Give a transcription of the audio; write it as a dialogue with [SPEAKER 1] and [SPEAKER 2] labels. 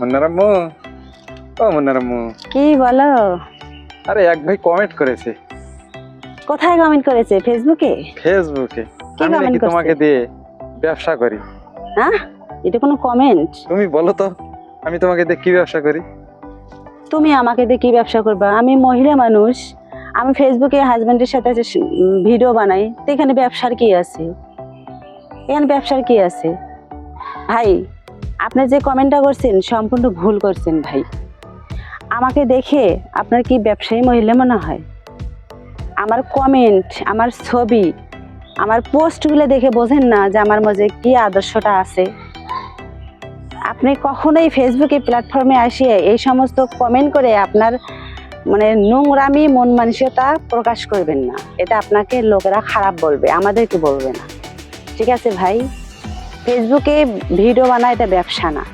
[SPEAKER 1] মুন্নারাম্মু? ও মুন্নারাম্মু।
[SPEAKER 2] কি বলো?
[SPEAKER 1] আরে এক ভাই কমেন্ট করেছে।
[SPEAKER 2] কোথায় কমেন্ট করেছে? ফেসবুকে
[SPEAKER 1] ফেসবুকে
[SPEAKER 2] কি
[SPEAKER 1] আমি নাকি তোমাকে দিয়ে ব্যবসা করি।
[SPEAKER 2] হ্যাঁ? এটা কোনো কমেন্ট
[SPEAKER 1] তুমি বলো তো আমি তোমাকে দিয়ে কি ব্যবসা করি?
[SPEAKER 2] তুমি আমাকে দিয়ে কি ব্যবসা করবা? আমি মহিলা মানুষ। আমি ফেসবুকে হাজবেন্ডের সাথে যে ভিডিও বানাই তো এখানে ব্যবসার কি আছে? এখানে ব্যবসার কি আছে? ভাই আপনি যে কমেন্টটা করছেন, সম্পূর্ণ ভুল করছেন ভাই। আমাকে দেখে আপনার কি ব্যবসায়ী মহিলা মনে হয়? আমার কমেন্ট আমার ছবি, আমার পোস্টগুলো দেখে বোঝেন না যে আমার মাঝে কি আদর্শটা আছে। আপনি কখনোই ফেসবুকে প্ল্যাটফর্মে আসিয়ে এই সমস্ত কমেন্ট করে আপনার মানে নোংরামি, মন মানসিকতা প্রকাশ করবেন না। এটা আপনাকে লোকেরা খারাপ বলবে, আমাদেরকে বলবে না। ঠিক আছে ভাই? ফেসবুকে ভিডিও বানা এটা ব্যবসা না।